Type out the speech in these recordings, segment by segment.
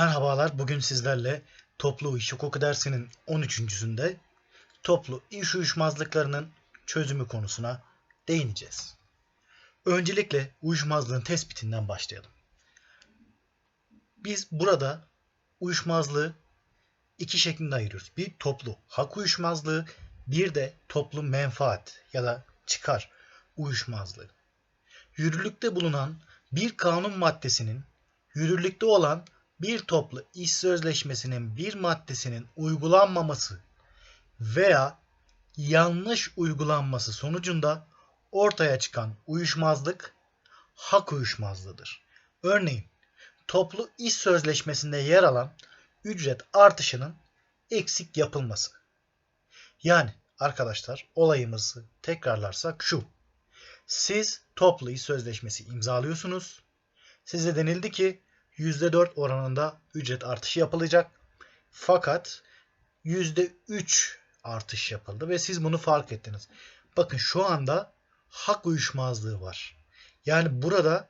Merhabalar, bugün sizlerle toplu iş hukuku dersinin 13.sünde toplu iş uyuşmazlıklarının çözümü konusuna değineceğiz. Öncelikle uyuşmazlığın tespitinden başlayalım. Biz burada uyuşmazlığı iki şeklinde ayırıyoruz. Bir toplu hak uyuşmazlığı, bir de toplu menfaat ya da çıkar uyuşmazlığı. Yürürlükte bulunan bir kanun maddesinin yürürlükte olan bir toplu iş sözleşmesinin bir maddesinin uygulanmaması veya yanlış uygulanması sonucunda ortaya çıkan uyuşmazlık hak uyuşmazlığıdır. Örneğin toplu iş sözleşmesinde yer alan ücret artışının eksik yapılması. Yani arkadaşlar olayımızı tekrarlarsak şu. Siz toplu iş sözleşmesi imzalıyorsunuz. Size denildi ki %4 oranında ücret artışı yapılacak. Fakat %3 artış yapıldı ve siz bunu fark ettiniz. Bakın şu anda hak uyuşmazlığı var. Yani burada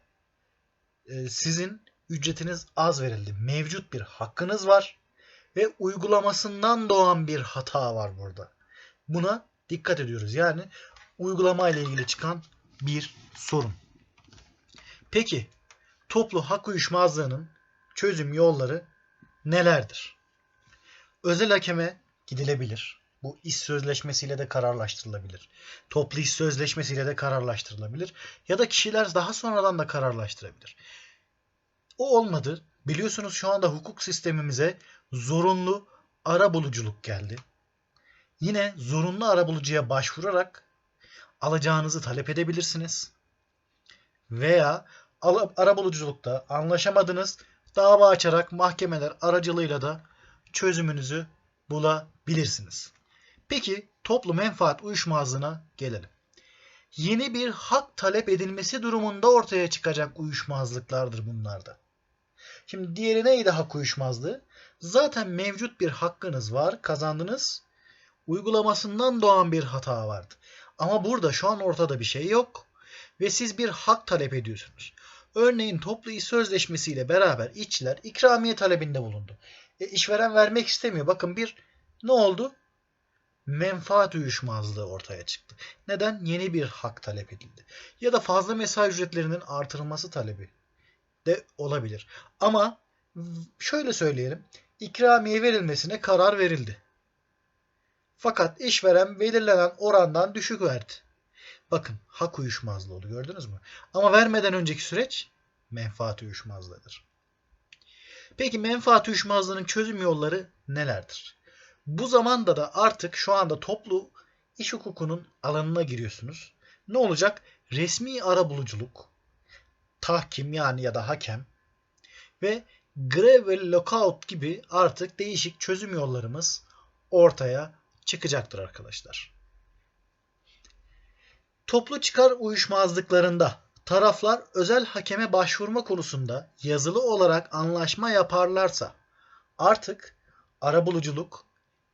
e, sizin ücretiniz az verildi. Mevcut bir hakkınız var ve uygulamasından doğan bir hata var burada. Buna dikkat ediyoruz. Yani uygulama ile ilgili çıkan bir sorun. Peki toplu hak uyuşmazlığının çözüm yolları nelerdir? Özel hakeme gidilebilir. Bu iş sözleşmesiyle de kararlaştırılabilir. Toplu iş sözleşmesiyle de kararlaştırılabilir. Ya da kişiler daha sonradan da kararlaştırabilir. O olmadı. Biliyorsunuz şu anda hukuk sistemimize zorunlu ara buluculuk geldi. Yine zorunlu ara bulucuya başvurarak alacağınızı talep edebilirsiniz. Veya arabuluculukta anlaşamadınız, dava açarak mahkemeler aracılığıyla da çözümünüzü bulabilirsiniz. Peki toplu menfaat uyuşmazlığına gelelim. Yeni bir hak talep edilmesi durumunda ortaya çıkacak uyuşmazlıklardır bunlarda. Şimdi diğeri neydi hak uyuşmazlığı? Zaten mevcut bir hakkınız var, kazandınız. Uygulamasından doğan bir hata vardı. Ama burada şu an ortada bir şey yok ve siz bir hak talep ediyorsunuz. Örneğin toplu iş sözleşmesiyle beraber işçiler ikramiye talebinde bulundu. E, işveren vermek istemiyor. Bakın bir ne oldu? Menfaat uyuşmazlığı ortaya çıktı. Neden? Yeni bir hak talep edildi. Ya da fazla mesai ücretlerinin artırılması talebi de olabilir. Ama şöyle söyleyelim. İkramiye verilmesine karar verildi. Fakat işveren belirlenen orandan düşük verdi. Bakın hak uyuşmazlığı oldu gördünüz mü? Ama vermeden önceki süreç menfaat uyuşmazlığıdır. Peki menfaat uyuşmazlığının çözüm yolları nelerdir? Bu zamanda da artık şu anda toplu iş hukukunun alanına giriyorsunuz. Ne olacak? Resmi arabuluculuk, tahkim yani ya da hakem ve grev ve lockout gibi artık değişik çözüm yollarımız ortaya çıkacaktır arkadaşlar. Toplu çıkar uyuşmazlıklarında taraflar özel hakeme başvurma konusunda yazılı olarak anlaşma yaparlarsa artık arabuluculuk,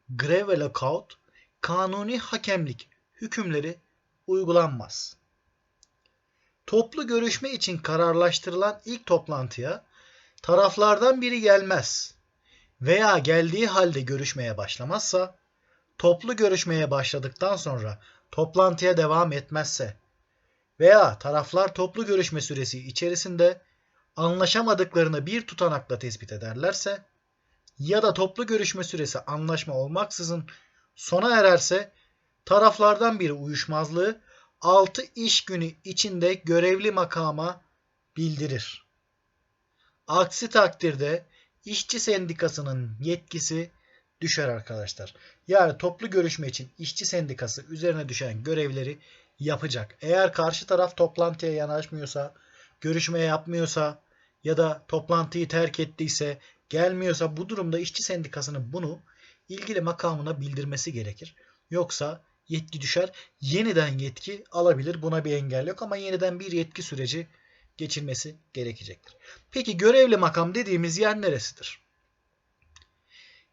grev ve lockout, kanuni hakemlik hükümleri uygulanmaz. Toplu görüşme için kararlaştırılan ilk toplantıya taraflardan biri gelmez veya geldiği halde görüşmeye başlamazsa toplu görüşmeye başladıktan sonra toplantıya devam etmezse veya taraflar toplu görüşme süresi içerisinde anlaşamadıklarını bir tutanakla tespit ederlerse ya da toplu görüşme süresi anlaşma olmaksızın sona ererse taraflardan biri uyuşmazlığı 6 iş günü içinde görevli makama bildirir. Aksi takdirde işçi sendikasının yetkisi düşer arkadaşlar. Yani toplu görüşme için işçi sendikası üzerine düşen görevleri yapacak. Eğer karşı taraf toplantıya yanaşmıyorsa, görüşmeye yapmıyorsa ya da toplantıyı terk ettiyse, gelmiyorsa bu durumda işçi sendikasının bunu ilgili makamına bildirmesi gerekir. Yoksa yetki düşer. Yeniden yetki alabilir. Buna bir engel yok ama yeniden bir yetki süreci geçilmesi gerekecektir. Peki görevli makam dediğimiz yer neresidir?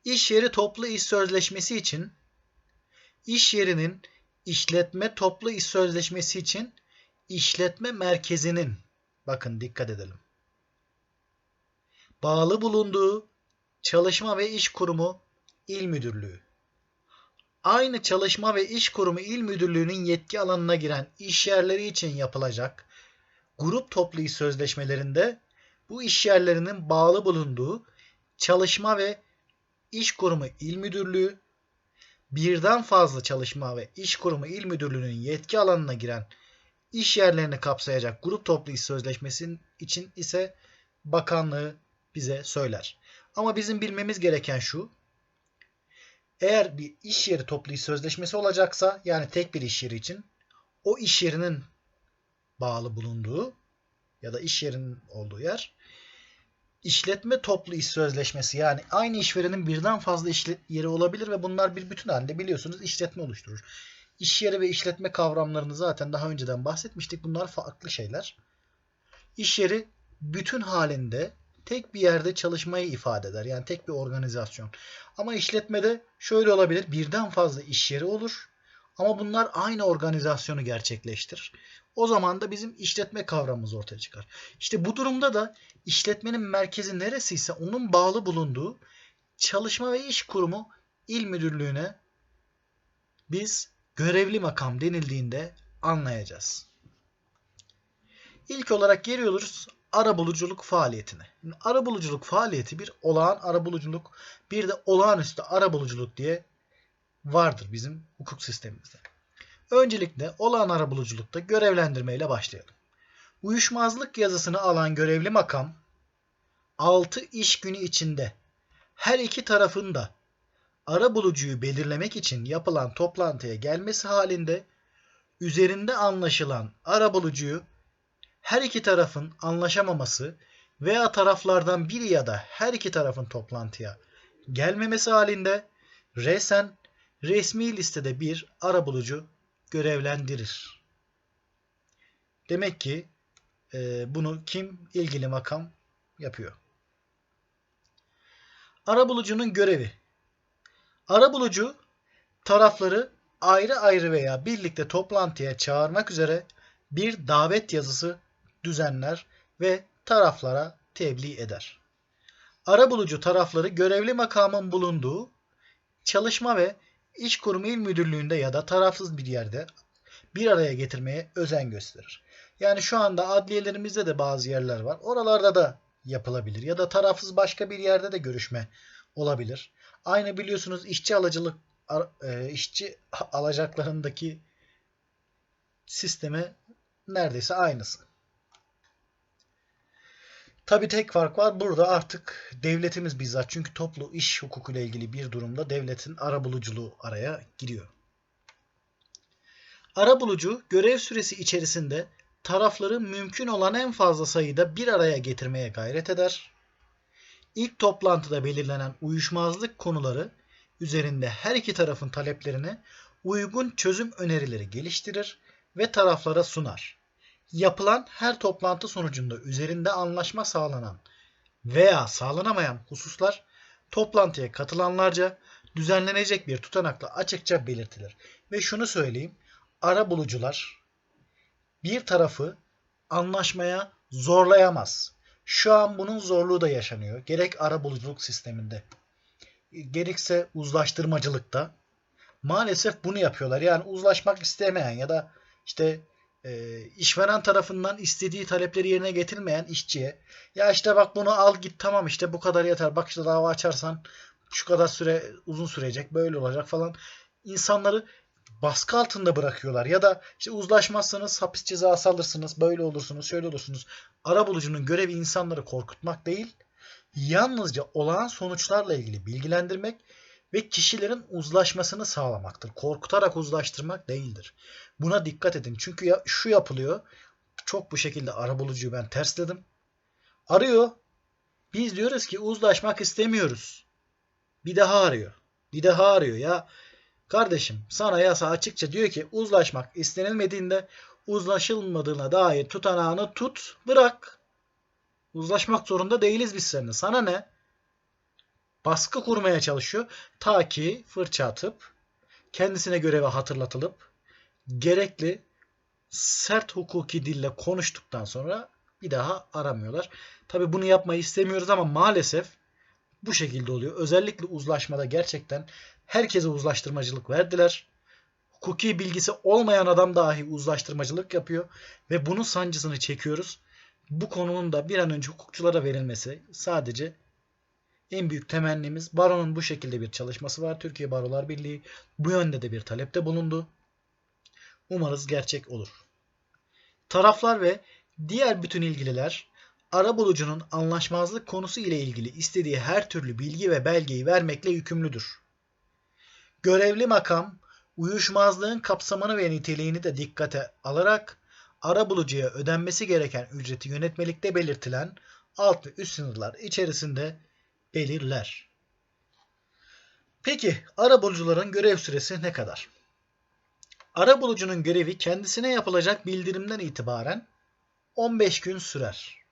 İş yeri toplu iş sözleşmesi için iş yerinin işletme toplu iş sözleşmesi için işletme merkezinin bakın dikkat edelim. Bağlı bulunduğu Çalışma ve İş Kurumu İl Müdürlüğü. Aynı Çalışma ve İş Kurumu İl Müdürlüğü'nün yetki alanına giren iş yerleri için yapılacak grup toplu iş sözleşmelerinde bu iş yerlerinin bağlı bulunduğu Çalışma ve İş Kurumu İl Müdürlüğü, birden fazla Çalışma ve İş Kurumu İl Müdürlüğü'nün yetki alanına giren iş yerlerini kapsayacak grup toplu iş sözleşmesi için ise bakanlığı bize söyler. Ama bizim bilmemiz gereken şu. Eğer bir iş yeri toplu iş sözleşmesi olacaksa yani tek bir iş yeri için o iş yerinin bağlı bulunduğu ya da iş yerinin olduğu yer işletme toplu iş sözleşmesi yani aynı işverenin birden fazla iş yeri olabilir ve bunlar bir bütün halinde biliyorsunuz işletme oluşturur. İş yeri ve işletme kavramlarını zaten daha önceden bahsetmiştik. Bunlar farklı şeyler. İş yeri bütün halinde tek bir yerde çalışmayı ifade eder. Yani tek bir organizasyon. Ama işletmede şöyle olabilir. Birden fazla iş yeri olur. Ama bunlar aynı organizasyonu gerçekleştirir. O zaman da bizim işletme kavramımız ortaya çıkar. İşte bu durumda da işletmenin merkezi neresiyse onun bağlı bulunduğu çalışma ve iş kurumu il müdürlüğüne biz görevli makam denildiğinde anlayacağız. İlk olarak geliyoruz arabuluculuk faaliyetine. Şimdi arabuluculuk faaliyeti bir olağan arabuluculuk, bir de olağanüstü arabuluculuk diye vardır bizim hukuk sistemimizde. Öncelikle olağan arabuluculukta görevlendirmeyle başlayalım. Uyuşmazlık yazısını alan görevli makam 6 iş günü içinde her iki tarafın da arabulucuyu belirlemek için yapılan toplantıya gelmesi halinde üzerinde anlaşılan arabulucuyu her iki tarafın anlaşamaması veya taraflardan biri ya da her iki tarafın toplantıya gelmemesi halinde resen resmi listede bir arabulucu görevlendirir. Demek ki e, bunu kim ilgili makam yapıyor. Arabulucunun görevi. Arabulucu tarafları ayrı ayrı veya birlikte toplantıya çağırmak üzere bir davet yazısı düzenler ve taraflara tebliğ eder. Arabulucu tarafları görevli makamın bulunduğu çalışma ve iş kurumu il müdürlüğünde ya da tarafsız bir yerde bir araya getirmeye özen gösterir. Yani şu anda adliyelerimizde de bazı yerler var. Oralarda da yapılabilir ya da tarafsız başka bir yerde de görüşme olabilir. Aynı biliyorsunuz işçi alıcılık e, işçi alacaklarındaki sisteme neredeyse aynısı. Tabi tek fark var. Burada artık devletimiz bizzat çünkü toplu iş hukukuyla ilgili bir durumda devletin arabuluculuğu araya giriyor. Arabulucu görev süresi içerisinde tarafları mümkün olan en fazla sayıda bir araya getirmeye gayret eder. İlk toplantıda belirlenen uyuşmazlık konuları üzerinde her iki tarafın taleplerine uygun çözüm önerileri geliştirir ve taraflara sunar. Yapılan her toplantı sonucunda üzerinde anlaşma sağlanan veya sağlanamayan hususlar toplantıya katılanlarca düzenlenecek bir tutanakla açıkça belirtilir. Ve şunu söyleyeyim, ara bulucular bir tarafı anlaşmaya zorlayamaz. Şu an bunun zorluğu da yaşanıyor. Gerek ara buluculuk sisteminde, gerekse uzlaştırmacılıkta maalesef bunu yapıyorlar. Yani uzlaşmak istemeyen ya da işte e, işveren tarafından istediği talepleri yerine getirmeyen işçiye ya işte bak bunu al git tamam işte bu kadar yeter. Bak işte dava açarsan şu kadar süre uzun sürecek böyle olacak falan. İnsanları baskı altında bırakıyorlar. Ya da işte uzlaşmazsanız hapis cezası alırsınız, böyle olursunuz, şöyle olursunuz. Arabulucunun görevi insanları korkutmak değil, yalnızca olağan sonuçlarla ilgili bilgilendirmek ve kişilerin uzlaşmasını sağlamaktır. Korkutarak uzlaştırmak değildir. Buna dikkat edin. Çünkü ya, şu yapılıyor. Çok bu şekilde arabulucuyu ben tersledim. Arıyor. Biz diyoruz ki uzlaşmak istemiyoruz. Bir daha arıyor. Bir daha arıyor. Ya kardeşim sana yasa açıkça diyor ki uzlaşmak istenilmediğinde uzlaşılmadığına dair tutanağını tut bırak. Uzlaşmak zorunda değiliz biz seninle. Sana ne? Baskı kurmaya çalışıyor. Ta ki fırça atıp kendisine görevi hatırlatılıp gerekli sert hukuki dille konuştuktan sonra bir daha aramıyorlar. Tabi bunu yapmayı istemiyoruz ama maalesef bu şekilde oluyor. Özellikle uzlaşmada gerçekten herkese uzlaştırmacılık verdiler. Hukuki bilgisi olmayan adam dahi uzlaştırmacılık yapıyor ve bunun sancısını çekiyoruz. Bu konunun da bir an önce hukukçulara verilmesi sadece en büyük temennimiz. Baron'un bu şekilde bir çalışması var. Türkiye Barolar Birliği bu yönde de bir talepte bulundu. Umarız gerçek olur. Taraflar ve diğer bütün ilgililer arabulucunun anlaşmazlık konusu ile ilgili istediği her türlü bilgi ve belgeyi vermekle yükümlüdür. Görevli makam uyuşmazlığın kapsamını ve niteliğini de dikkate alarak arabulucuya ödenmesi gereken ücreti yönetmelikte belirtilen alt ve üst sınırlar içerisinde belirler. Peki arabulucuların görev süresi ne kadar? Arabulucunun görevi kendisine yapılacak bildirimden itibaren 15 gün sürer.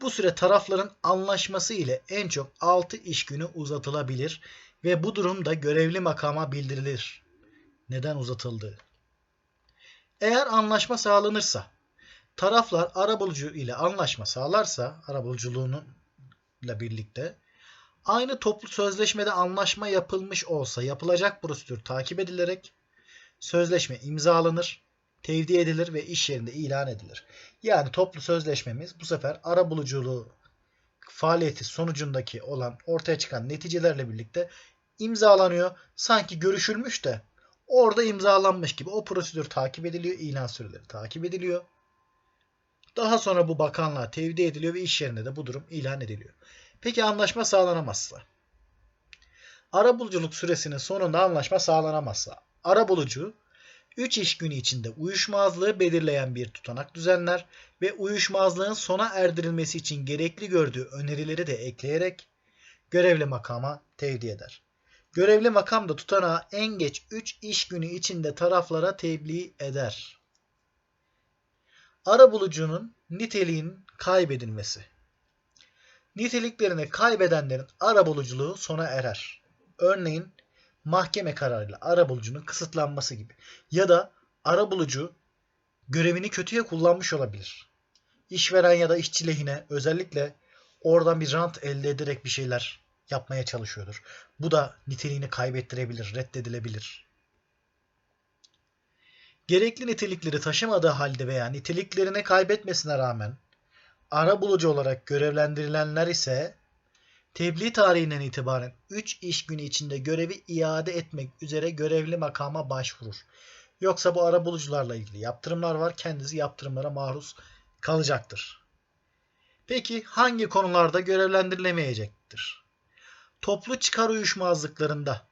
Bu süre tarafların anlaşması ile en çok 6 iş günü uzatılabilir ve bu durumda görevli makama bildirilir. Neden uzatıldığı? Eğer anlaşma sağlanırsa, taraflar arabulucu ile anlaşma sağlarsa, arabuluculuğunun ile birlikte aynı toplu sözleşmede anlaşma yapılmış olsa yapılacak prosedür takip edilerek sözleşme imzalanır, tevdi edilir ve iş yerinde ilan edilir. Yani toplu sözleşmemiz bu sefer arabuluculuğu faaliyeti sonucundaki olan ortaya çıkan neticelerle birlikte imzalanıyor. Sanki görüşülmüş de orada imzalanmış gibi o prosedür takip ediliyor, ilan süreleri takip ediliyor. Daha sonra bu bakanlığa tevdi ediliyor ve iş yerinde de bu durum ilan ediliyor. Peki anlaşma sağlanamazsa? Arabuluculuk süresinin sonunda anlaşma sağlanamazsa arabulucu 3 iş günü içinde uyuşmazlığı belirleyen bir tutanak düzenler ve uyuşmazlığın sona erdirilmesi için gerekli gördüğü önerileri de ekleyerek görevli makama tevdi eder. Görevli makam da tutanağı en geç 3 iş günü içinde taraflara tebliğ eder. Arabulucunun niteliğinin kaybedilmesi. Niteliklerini kaybedenlerin arabuluculuğu sona erer. Örneğin mahkeme kararıyla arabulucunun kısıtlanması gibi. Ya da arabulucu görevini kötüye kullanmış olabilir. İşveren ya da işçi lehine özellikle oradan bir rant elde ederek bir şeyler yapmaya çalışıyordur. Bu da niteliğini kaybettirebilir, reddedilebilir. Gerekli nitelikleri taşımadığı halde veya niteliklerini kaybetmesine rağmen arabulucu olarak görevlendirilenler ise tebliğ tarihinden itibaren 3 iş günü içinde görevi iade etmek üzere görevli makama başvurur. Yoksa bu arabulucularla ilgili yaptırımlar var. Kendisi yaptırımlara maruz kalacaktır. Peki hangi konularda görevlendirilemeyecektir? Toplu çıkar uyuşmazlıklarında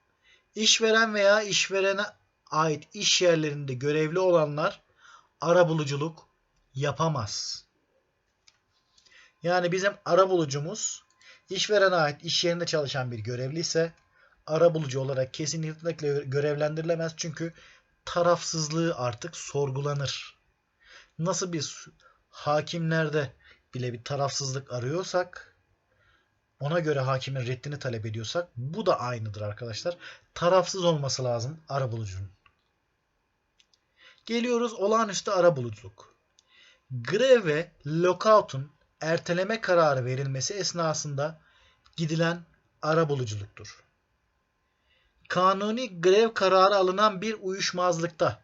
işveren veya işverene ait iş yerlerinde görevli olanlar arabuluculuk yapamaz. Yani bizim arabulucumuz işverene ait iş yerinde çalışan bir görevli ise arabulucu olarak kesinlikle görevlendirilemez. Çünkü tarafsızlığı artık sorgulanır. Nasıl bir hakimlerde bile bir tarafsızlık arıyorsak ona göre hakimin reddini talep ediyorsak bu da aynıdır arkadaşlar. Tarafsız olması lazım arabulucunun. Geliyoruz olağanüstü arabuluculuk. Grev ve lockout'un erteleme kararı verilmesi esnasında gidilen arabuluculuktur. Kanuni grev kararı alınan bir uyuşmazlıkta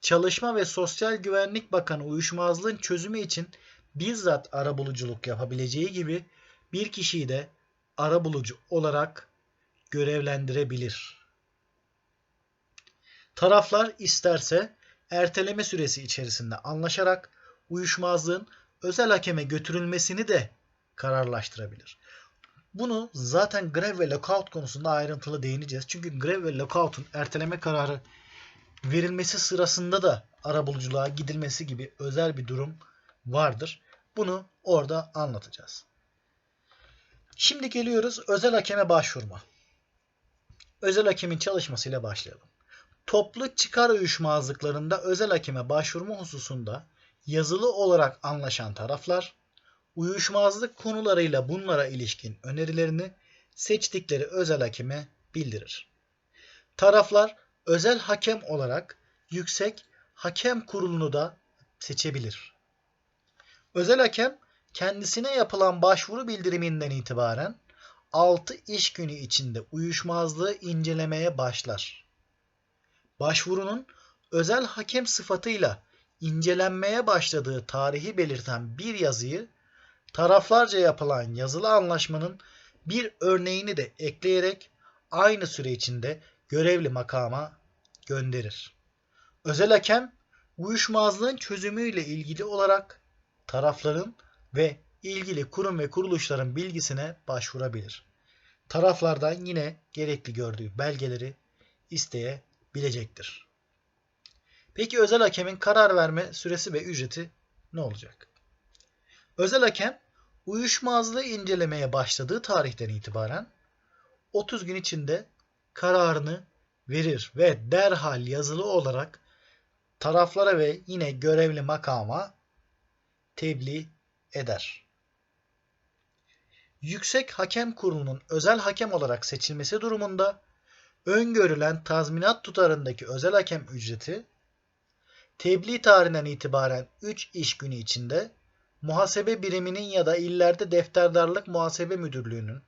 Çalışma ve Sosyal Güvenlik Bakanı uyuşmazlığın çözümü için bizzat arabuluculuk yapabileceği gibi bir kişiyi de arabulucu olarak görevlendirebilir. Taraflar isterse erteleme süresi içerisinde anlaşarak uyuşmazlığın özel hakeme götürülmesini de kararlaştırabilir. Bunu zaten grev ve lockout konusunda ayrıntılı değineceğiz. Çünkü grev ve lockout'un erteleme kararı verilmesi sırasında da arabuluculuğa gidilmesi gibi özel bir durum vardır. Bunu orada anlatacağız. Şimdi geliyoruz özel hakeme başvurma. Özel hakemin çalışmasıyla başlayalım. Toplu çıkar uyuşmazlıklarında özel hakeme başvurma hususunda yazılı olarak anlaşan taraflar uyuşmazlık konularıyla bunlara ilişkin önerilerini seçtikleri özel hakeme bildirir. Taraflar özel hakem olarak yüksek hakem kurulunu da seçebilir. Özel hakem kendisine yapılan başvuru bildiriminden itibaren 6 iş günü içinde uyuşmazlığı incelemeye başlar. Başvurunun özel hakem sıfatıyla incelenmeye başladığı tarihi belirten bir yazıyı taraflarca yapılan yazılı anlaşmanın bir örneğini de ekleyerek aynı süre içinde görevli makama gönderir. Özel hakem uyuşmazlığın çözümüyle ilgili olarak tarafların ve ilgili kurum ve kuruluşların bilgisine başvurabilir. Taraflardan yine gerekli gördüğü belgeleri isteyebilecektir. Peki özel hakemin karar verme süresi ve ücreti ne olacak? Özel hakem uyuşmazlığı incelemeye başladığı tarihten itibaren 30 gün içinde kararını verir ve derhal yazılı olarak taraflara ve yine görevli makama tebliğ eder. Yüksek Hakem Kurulu'nun özel hakem olarak seçilmesi durumunda öngörülen tazminat tutarındaki özel hakem ücreti tebliğ tarihinden itibaren 3 iş günü içinde muhasebe biriminin ya da illerde defterdarlık muhasebe müdürlüğünün,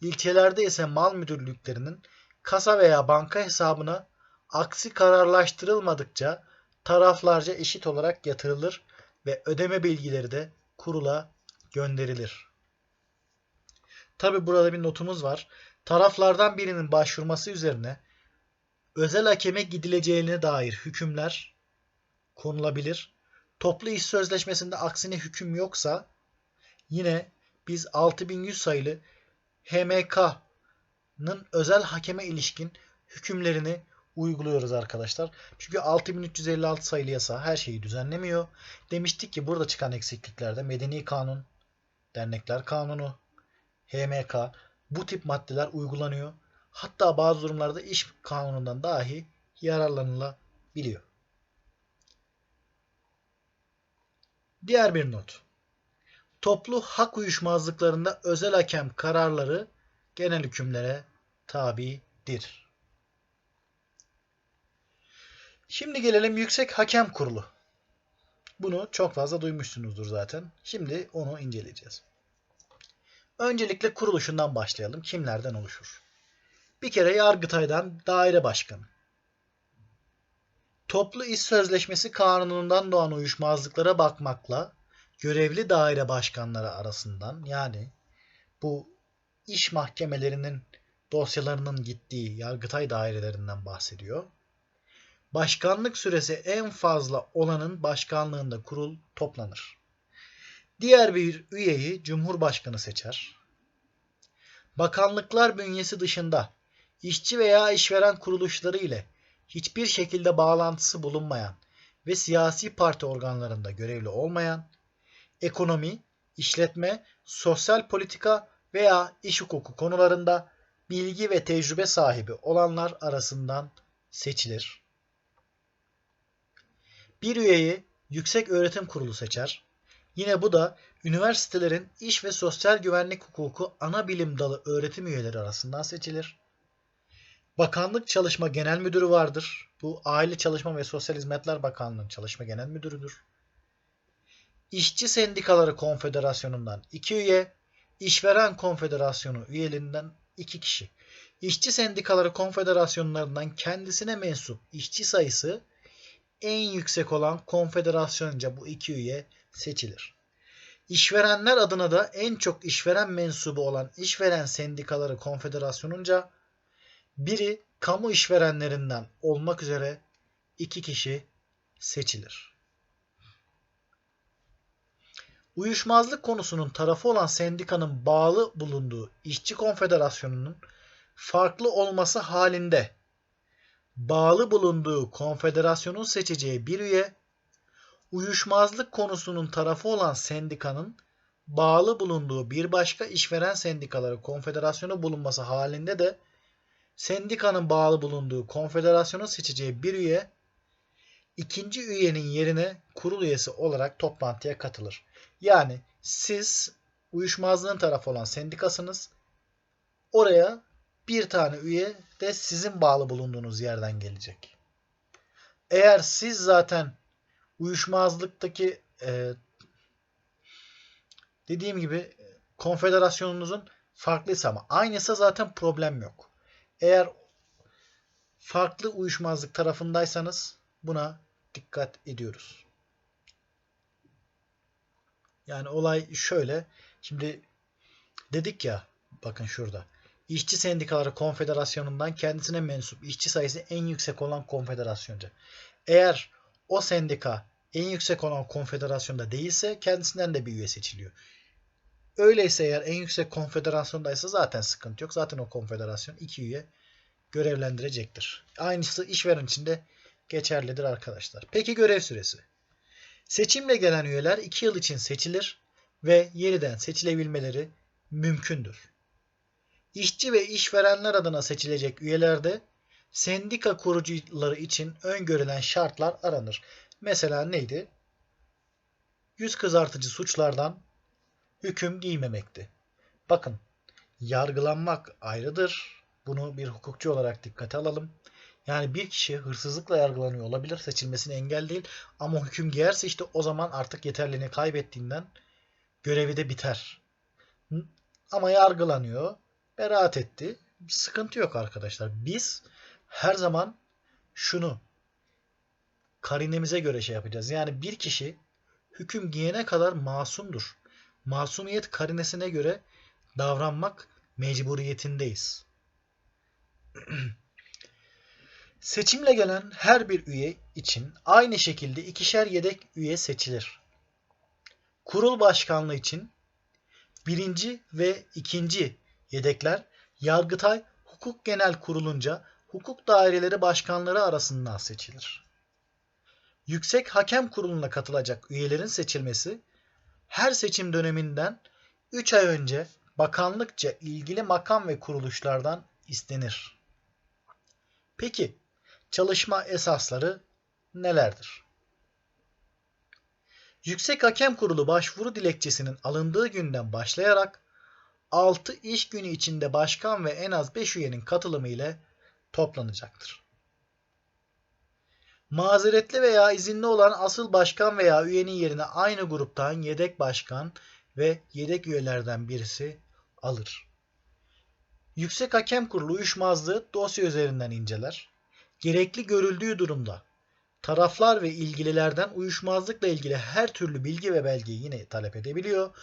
ilçelerde ise mal müdürlüklerinin kasa veya banka hesabına aksi kararlaştırılmadıkça taraflarca eşit olarak yatırılır ve ödeme bilgileri de kurula gönderilir. Tabi burada bir notumuz var. Taraflardan birinin başvurması üzerine özel hakeme gidileceğine dair hükümler konulabilir. Toplu iş sözleşmesinde aksine hüküm yoksa yine biz 6100 sayılı HMK'nın özel hakeme ilişkin hükümlerini uyguluyoruz arkadaşlar. Çünkü 6356 sayılı yasa her şeyi düzenlemiyor. Demiştik ki burada çıkan eksikliklerde medeni kanun, dernekler kanunu, HMK bu tip maddeler uygulanıyor. Hatta bazı durumlarda iş kanunundan dahi yararlanılabiliyor. Diğer bir not. Toplu hak uyuşmazlıklarında özel hakem kararları genel hükümlere tabidir. Şimdi gelelim Yüksek Hakem Kurulu. Bunu çok fazla duymuşsunuzdur zaten. Şimdi onu inceleyeceğiz. Öncelikle kuruluşundan başlayalım. Kimlerden oluşur? Bir kere Yargıtay'dan daire başkanı. Toplu iş sözleşmesi kanunundan doğan uyuşmazlıklara bakmakla görevli daire başkanları arasından yani bu iş mahkemelerinin dosyalarının gittiği Yargıtay dairelerinden bahsediyor. Başkanlık süresi en fazla olanın başkanlığında kurul toplanır. Diğer bir üyeyi Cumhurbaşkanı seçer. Bakanlıklar bünyesi dışında işçi veya işveren kuruluşları ile hiçbir şekilde bağlantısı bulunmayan ve siyasi parti organlarında görevli olmayan, ekonomi, işletme, sosyal politika veya iş hukuku konularında bilgi ve tecrübe sahibi olanlar arasından seçilir. Bir üyeyi Yüksek Öğretim Kurulu seçer. Yine bu da üniversitelerin iş ve sosyal güvenlik hukuku ana bilim dalı öğretim üyeleri arasından seçilir. Bakanlık Çalışma Genel Müdürü vardır. Bu Aile Çalışma ve Sosyal Hizmetler Bakanlığı'nın Çalışma Genel Müdürüdür. İşçi Sendikaları Konfederasyonu'ndan 2 üye, İşveren Konfederasyonu üyeliğinden 2 kişi. İşçi Sendikaları Konfederasyonlarından kendisine mensup işçi sayısı en yüksek olan konfederasyonca bu iki üye seçilir. İşverenler adına da en çok işveren mensubu olan işveren sendikaları konfederasyonunca biri kamu işverenlerinden olmak üzere iki kişi seçilir. Uyuşmazlık konusunun tarafı olan sendikanın bağlı bulunduğu işçi konfederasyonunun farklı olması halinde bağlı bulunduğu konfederasyonun seçeceği bir üye, uyuşmazlık konusunun tarafı olan sendikanın bağlı bulunduğu bir başka işveren sendikaları konfederasyonu bulunması halinde de sendikanın bağlı bulunduğu konfederasyonun seçeceği bir üye ikinci üyenin yerine kurul üyesi olarak toplantıya katılır. Yani siz uyuşmazlığın tarafı olan sendikasınız. Oraya bir tane üye de sizin bağlı bulunduğunuz yerden gelecek. Eğer siz zaten uyuşmazlıktaki e, dediğim gibi konfederasyonunuzun farklıysa ama aynıysa zaten problem yok. Eğer farklı uyuşmazlık tarafındaysanız buna dikkat ediyoruz. Yani olay şöyle. Şimdi dedik ya bakın şurada. İşçi Sendikaları Konfederasyonu'ndan kendisine mensup işçi sayısı en yüksek olan konfederasyonca. Eğer o sendika en yüksek olan konfederasyonda değilse kendisinden de bir üye seçiliyor. Öyleyse eğer en yüksek konfederasyondaysa zaten sıkıntı yok. Zaten o konfederasyon iki üye görevlendirecektir. Aynısı işveren için de geçerlidir arkadaşlar. Peki görev süresi. Seçimle gelen üyeler 2 yıl için seçilir ve yeniden seçilebilmeleri mümkündür. İşçi ve işverenler adına seçilecek üyelerde sendika kurucuları için öngörülen şartlar aranır. Mesela neydi? Yüz kızartıcı suçlardan hüküm giymemekti. Bakın, yargılanmak ayrıdır. Bunu bir hukukçu olarak dikkate alalım. Yani bir kişi hırsızlıkla yargılanıyor olabilir. Seçilmesine engel değil. Ama hüküm giyerse işte o zaman artık yeterliliğini kaybettiğinden görevi de biter. Ama yargılanıyor. Beraat etti. Sıkıntı yok arkadaşlar. Biz her zaman şunu karinemize göre şey yapacağız. Yani bir kişi hüküm giyene kadar masumdur. Masumiyet karinesine göre davranmak mecburiyetindeyiz. Seçimle gelen her bir üye için aynı şekilde ikişer yedek üye seçilir. Kurul başkanlığı için birinci ve ikinci yedekler Yargıtay Hukuk Genel Kurulunca hukuk daireleri başkanları arasından seçilir. Yüksek Hakem Kurulu'na katılacak üyelerin seçilmesi her seçim döneminden 3 ay önce bakanlıkça ilgili makam ve kuruluşlardan istenir. Peki çalışma esasları nelerdir? Yüksek Hakem Kurulu başvuru dilekçesinin alındığı günden başlayarak 6 iş günü içinde başkan ve en az 5 üyenin katılımı ile toplanacaktır. Mazeretli veya izinli olan asıl başkan veya üyenin yerine aynı gruptan yedek başkan ve yedek üyelerden birisi alır. Yüksek Hakem Kurulu uyuşmazlığı dosya üzerinden inceler. Gerekli görüldüğü durumda taraflar ve ilgililerden uyuşmazlıkla ilgili her türlü bilgi ve belgeyi yine talep edebiliyor.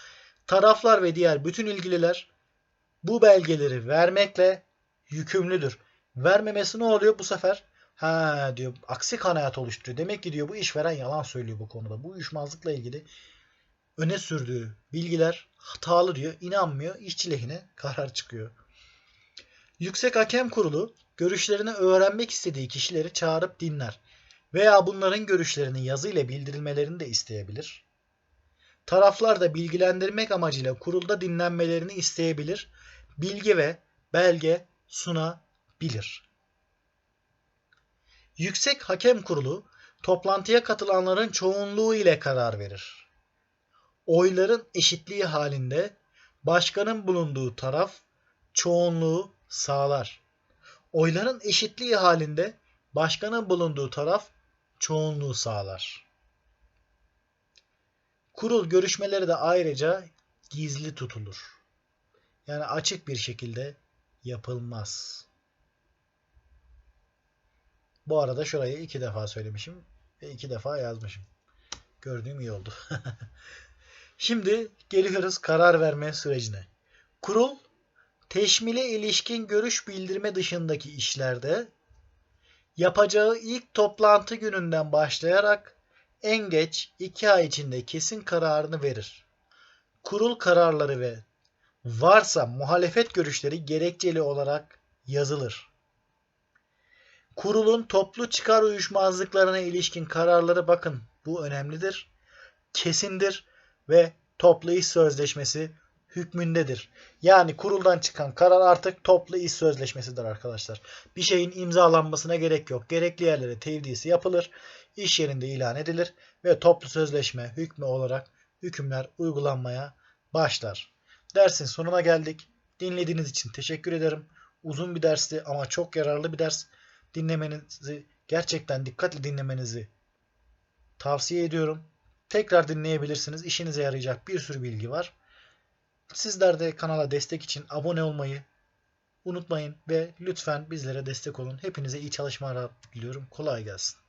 Taraflar ve diğer bütün ilgililer bu belgeleri vermekle yükümlüdür. Vermemesi ne oluyor bu sefer? Ha diyor aksi kanaat oluşturuyor. Demek ki diyor bu işveren yalan söylüyor bu konuda. Bu uyuşmazlıkla ilgili öne sürdüğü bilgiler hatalı diyor. İnanmıyor. İşçi lehine karar çıkıyor. Yüksek Hakem Kurulu görüşlerini öğrenmek istediği kişileri çağırıp dinler veya bunların görüşlerini yazıyla bildirilmelerini de isteyebilir. Taraflar da bilgilendirmek amacıyla kurulda dinlenmelerini isteyebilir, bilgi ve belge sunabilir. Yüksek Hakem Kurulu toplantıya katılanların çoğunluğu ile karar verir. Oyların eşitliği halinde başkanın bulunduğu taraf çoğunluğu sağlar. Oyların eşitliği halinde başkanın bulunduğu taraf çoğunluğu sağlar. Kurul görüşmeleri de ayrıca gizli tutulur. Yani açık bir şekilde yapılmaz. Bu arada şurayı iki defa söylemişim ve iki defa yazmışım. Gördüğüm iyi oldu. Şimdi geliyoruz karar verme sürecine. Kurul teşmile ilişkin görüş bildirme dışındaki işlerde yapacağı ilk toplantı gününden başlayarak en geç iki ay içinde kesin kararını verir. Kurul kararları ve varsa muhalefet görüşleri gerekçeli olarak yazılır. Kurulun toplu çıkar uyuşmazlıklarına ilişkin kararları bakın bu önemlidir, kesindir ve toplu iş sözleşmesi hükmündedir. Yani kuruldan çıkan karar artık toplu iş sözleşmesidir arkadaşlar. Bir şeyin imzalanmasına gerek yok. Gerekli yerlere tevdisi yapılır, iş yerinde ilan edilir ve toplu sözleşme hükmü olarak hükümler uygulanmaya başlar. Dersin sonuna geldik. Dinlediğiniz için teşekkür ederim. Uzun bir dersti ama çok yararlı bir ders. Dinlemenizi, gerçekten dikkatli dinlemenizi tavsiye ediyorum. Tekrar dinleyebilirsiniz. İşinize yarayacak bir sürü bilgi var. Sizler de kanala destek için abone olmayı unutmayın ve lütfen bizlere destek olun. Hepinize iyi çalışmalar diliyorum. Kolay gelsin.